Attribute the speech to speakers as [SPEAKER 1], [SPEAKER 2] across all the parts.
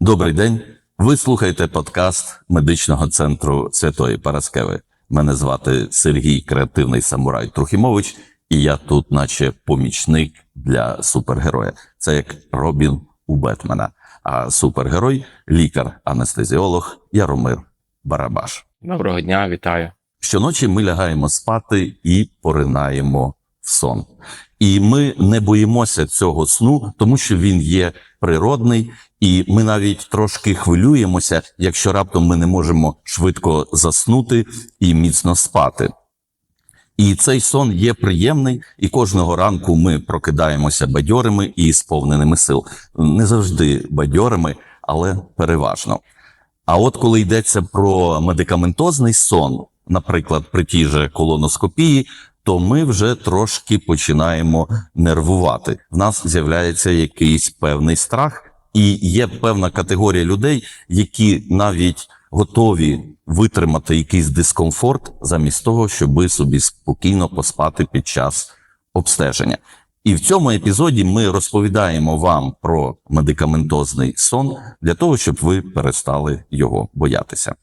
[SPEAKER 1] Добрий день. Ви слухаєте подкаст медичного центру Святої Параскеви. Мене звати Сергій Креативний Самурай Трухімович, і я тут, наче помічник для супергероя. Це як Робін у Бетмена. А супергерой лікар-анестезіолог Яромир Барабаш.
[SPEAKER 2] Доброго дня, вітаю.
[SPEAKER 1] Щоночі ми лягаємо спати і поринаємо сон. І ми не боїмося цього сну, тому що він є природний, і ми навіть трошки хвилюємося, якщо раптом ми не можемо швидко заснути і міцно спати. І цей сон є приємний, і кожного ранку ми прокидаємося бадьорими і сповненими сил. Не завжди бадьорими, але переважно. А от коли йдеться про медикаментозний сон, наприклад, при тій же колоноскопії, то ми вже трошки починаємо нервувати. В нас з'являється якийсь певний страх, і є певна категорія людей, які навіть готові витримати якийсь дискомфорт замість того, щоб собі спокійно поспати під час обстеження. І в цьому епізоді ми розповідаємо вам про медикаментозний сон для того, щоб ви перестали його боятися.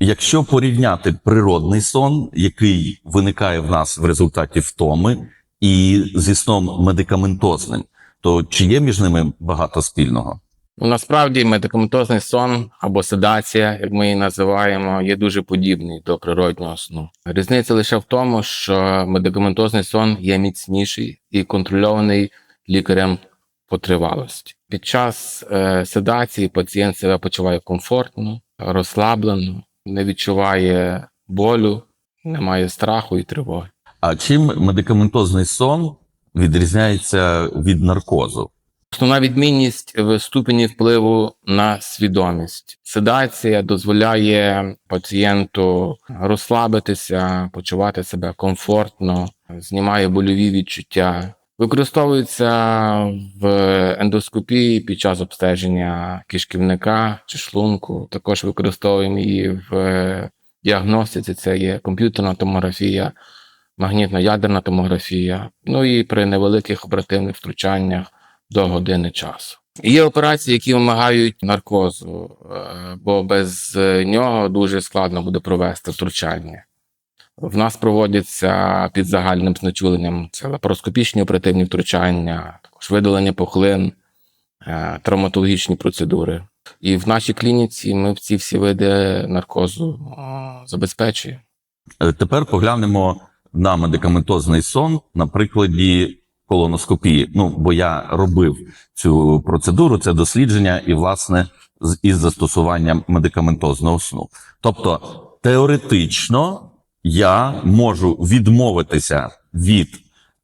[SPEAKER 1] Якщо порівняти природний сон, який виникає в нас в результаті втоми, і зі сном медикаментозним, то чи є між ними багато спільного?
[SPEAKER 2] Ну, насправді медикаментозний сон або седація, як ми її називаємо, є дуже подібний до природнього сну. Різниця лише в тому, що медикаментозний сон є міцніший і контрольований лікарем по тривалості. Під час е, седації пацієнт себе почуває комфортно, розслаблено, не відчуває болю, не має страху і тривоги.
[SPEAKER 1] А чим медикаментозний сон відрізняється від наркозу?
[SPEAKER 2] Основна відмінність в ступені впливу на свідомість. Седація дозволяє пацієнту розслабитися, почувати себе комфортно, знімає больові відчуття. Використовується в ендоскопії під час обстеження кишківника чи шлунку. Також використовуємо її в діагностиці. Це є комп'ютерна томографія, магнітно-ядерна томографія. Ну і при невеликих оперативних втручаннях до години часу. Є операції, які вимагають наркозу, е, бо без нього дуже складно буде провести втручання. В нас проводяться під загальним знечуленням це лапароскопічні оперативні втручання, також видалення пухлин, е, травматологічні процедури. І в нашій клініці ми ці всі види наркозу е, забезпечуємо.
[SPEAKER 1] Е, Тепер поглянемо на медикаментозний сон на прикладі колоноскопії. Ну, бо я робив цю процедуру, це дослідження, і власне із застосуванням медикаментозного сну. Тобто, теоретично я можу відмовитися від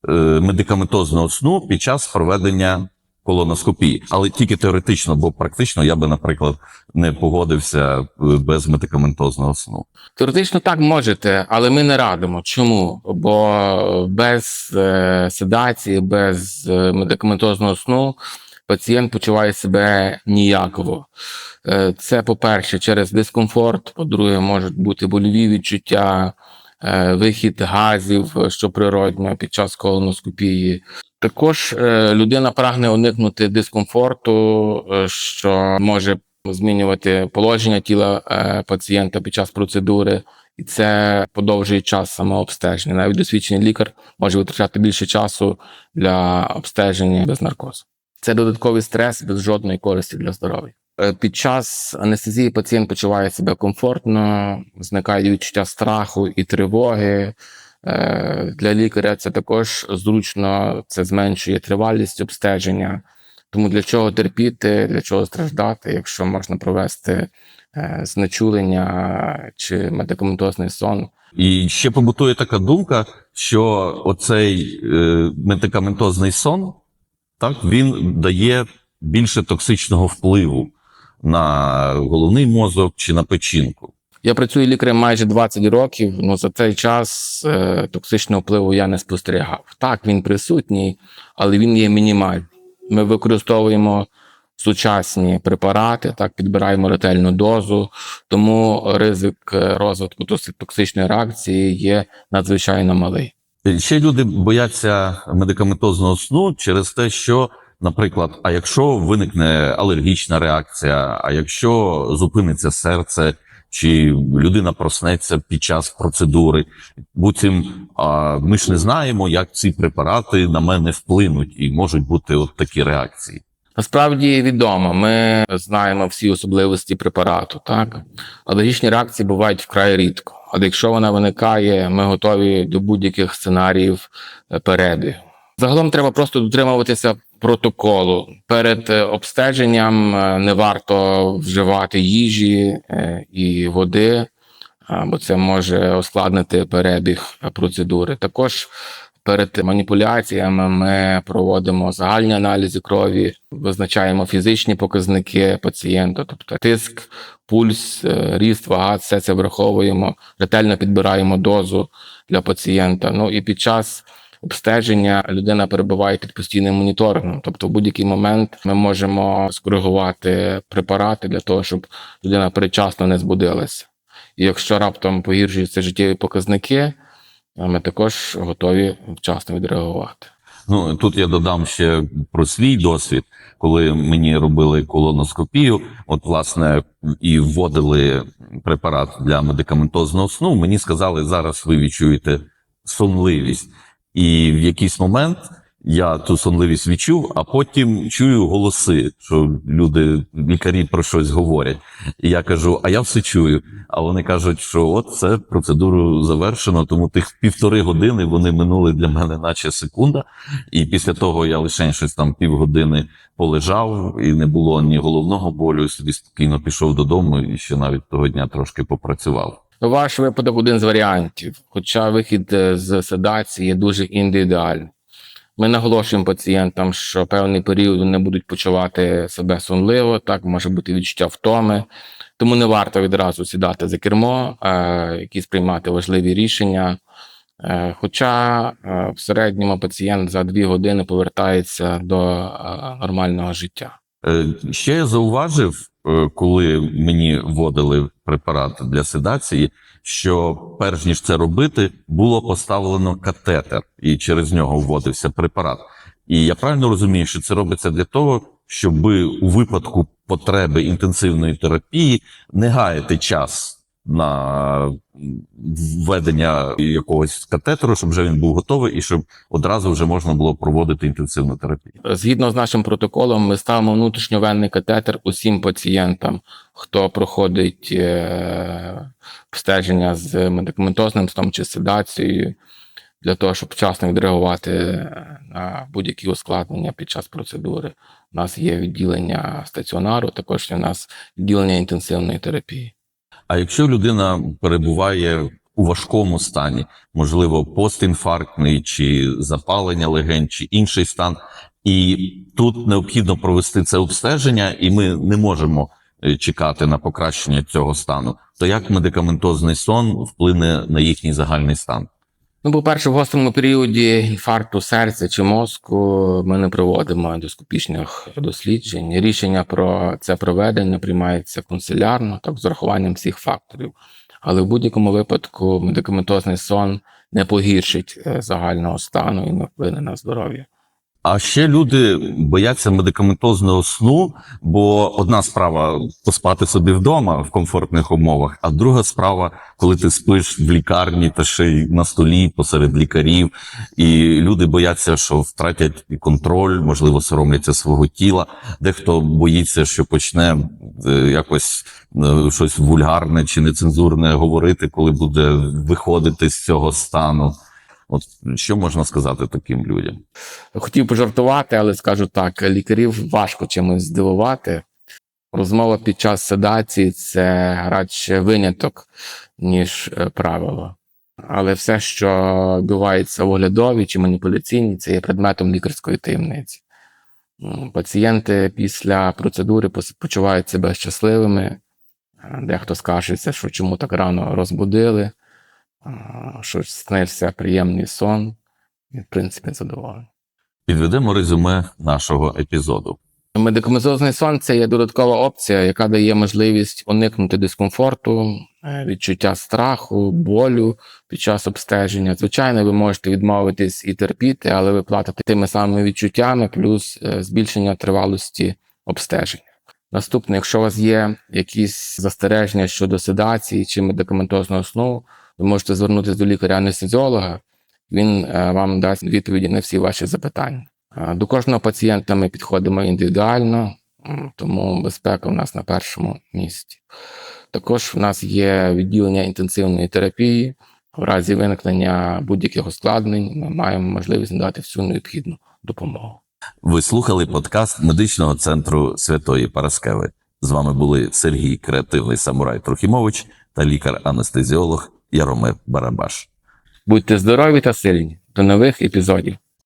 [SPEAKER 1] е, медикаментозного сну під час проведення колоноскопії, але тільки теоретично, бо практично я би, наприклад, не погодився е, без медикаментозного сну.
[SPEAKER 2] Теоретично так можете, але ми не радимо. Чому? Бо без е, седації, без е, медикаментозного сну пацієнт почуває себе ніяково. Е, це, по-перше, через дискомфорт, по-друге, можуть бути больові відчуття, е, вихід газів, е, що природньо під час колоноскопії. Також людина прагне уникнути дискомфорту, що може змінювати положення тіла пацієнта під час процедури, і це подовжує час самообстеження. Навіть досвідчений лікар може витрачати більше часу для обстеження без наркозу. Це додатковий стрес без жодної користі для здоров'я. Е, Під час анестезії пацієнт почуває себе комфортно, зникає відчуття страху і тривоги. Е, Для лікаря це також зручно, це зменшує тривалість обстеження. Тому для чого терпіти, для чого страждати, якщо можна провести е, знечулення чи медикаментозний сон.
[SPEAKER 1] І ще побутує така думка, що оцей медикаментозний сон, так, він дає більше токсичного впливу на головний мозок чи на печінку.
[SPEAKER 2] Я працюю лікарем майже 20 років. Ну за цей час е, токсичного впливу я не спостерігав. Так, він присутній, але він є мінімальний. Ми використовуємо сучасні препарати, так підбираємо ретельну дозу, тому ризик е, розвитку токси- токсичної реакції є надзвичайно малий.
[SPEAKER 1] Ще люди бояться медикаментозного сну через те, що наприклад, а якщо виникне алергічна реакція, а якщо зупиниться серце, чи людина проснеться під час процедури, буцім а, ми ж не знаємо, як ці препарати на мене вплинуть, і можуть бути от такі реакції.
[SPEAKER 2] Насправді відомо, ми знаємо всі особливості препарату. Так алергічні реакції бувають вкрай рідко. Але якщо вона виникає, ми готові до будь-яких сценаріїв е, перебігу. Загалом треба просто дотримуватися протоколу. Перед е, обстеженням е, не варто вживати їжі і води, бо це може ускладнити перебіг процедури. Також Перед маніпуляціями ми проводимо загальні аналізи крові, визначаємо фізичні показники пацієнта, тобто тиск, пульс, е, ріст, вага, все це враховуємо, ретельно підбираємо дозу для пацієнта. Ну і під час обстеження людина перебуває під постійним моніторингом. Тобто, в будь-який момент ми можемо скоригувати препарати для того, щоб людина передчасно не збудилася. І якщо раптом погіршуються життєві показники, ми також готові вчасно відреагувати.
[SPEAKER 1] Ну тут я додам ще про свій досвід, коли мені робили колоноскопію, от власне і вводили препарат для медикаментозного сну. Мені сказали, зараз ви відчуєте сонливість, і в якийсь момент я ту сонливість відчув, а потім чую голоси, що люди, лікарі про щось говорять. І я кажу, а я все чую. А вони кажуть, що от це процедуру завершено, тому тих півтори години вони минули для мене, наче секунда. І після того я лише щось там півгодини полежав, і не було ні головного болю, і собі спокійно пішов додому і ще навіть того дня трошки попрацював.
[SPEAKER 2] Ваш випадок один з варіантів, хоча вихід е, з седації є дуже індивідуальний. Ми наголошуємо пацієнтам, що певний період вони будуть почувати себе сонливо, так може бути відчуття втоми, тому не варто відразу сідати за кермо, е, якісь приймати важливі рішення. Е, Хоча е, в середньому пацієнт за дві години повертається до е, нормального життя.
[SPEAKER 1] Е, Ще я зауважив, е, коли мені вводили препарат для седації, що перш ніж це робити, було поставлено катетер, і через нього вводився препарат. І я правильно розумію, що це робиться для того, щоб у випадку потреби інтенсивної терапії не гаяти час на введення якогось катетеру, щоб вже він був готовий, і щоб одразу вже можна було проводити інтенсивну терапію.
[SPEAKER 2] Згідно з нашим протоколом, ми ставимо внутрішньовенний катетер усім пацієнтам, хто проходить е, обстеження з медикаментозним сном чи седацією, для того, щоб вчасно відреагувати на будь-які ускладнення під час процедури. У нас є відділення стаціонару, також у нас відділення інтенсивної терапії.
[SPEAKER 1] А якщо людина перебуває у важкому стані, можливо, постінфарктний чи запалення легень, чи інший стан, і тут необхідно провести це обстеження, і ми не можемо е, чекати на покращення цього стану, то як медикаментозний сон вплине на їхній загальний стан?
[SPEAKER 2] Ну, по-перше, в гострому періоді інфаркту серця чи мозку ми не проводимо ендоскопічних досліджень. Рішення про це проведення приймається консилярно, так з урахуванням всіх факторів. Але в будь-якому випадку медикаментозний сон не погіршить е, загального стану і не вплине на здоров'я.
[SPEAKER 1] А ще люди бояться медикаментозного сну, бо одна справа поспати собі вдома в комфортних умовах, а друга справа, коли ти спиш в лікарні та ще й на столі посеред лікарів, і люди бояться, що втратять контроль, можливо, соромляться свого тіла. Дехто боїться, що почне е, якось е, щось вульгарне чи нецензурне говорити, коли буде виходити з цього стану. От що можна сказати таким людям?
[SPEAKER 2] Хотів пожартувати, але скажу так: лікарів важко чимось здивувати. Розмова під час седації це радше виняток, ніж е, правило. Але все, що відбувається в оглядовій чи маніпуляційній, це є предметом лікарської таємниці. Пацієнти після процедури почувають себе щасливими. Дехто скаржиться, що чому так рано розбудили, що снився приємний сон, і, в принципі, задоволений.
[SPEAKER 1] Підведемо резюме нашого епізоду.
[SPEAKER 2] Медикаментозний сон це є додаткова опція, яка дає можливість уникнути дискомфорту, е, відчуття страху, болю під час обстеження. Звичайно, ви можете відмовитись і терпіти, але ви платите тими самими відчуттями, плюс е, збільшення тривалості обстеження. Наступне, якщо у вас є якісь застереження щодо седації чи медикаментозного сну, ви можете звернутися до лікаря-анестезіолога, він е, вам дасть відповіді на всі ваші запитання. Е, До кожного пацієнта ми підходимо індивідуально, тому безпека у нас на першому місці. Також в нас є відділення інтенсивної терапії. В разі виникнення будь-яких ускладнень ми маємо можливість надати всю необхідну допомогу.
[SPEAKER 1] Ви слухали подкаст медичного центру Святої Параскеви. З вами були Сергій Креативний Самурай Трохімович та лікар-анестезіолог Яромир Барабаш.
[SPEAKER 2] Будьте здорові та сильні. До нових епізодів.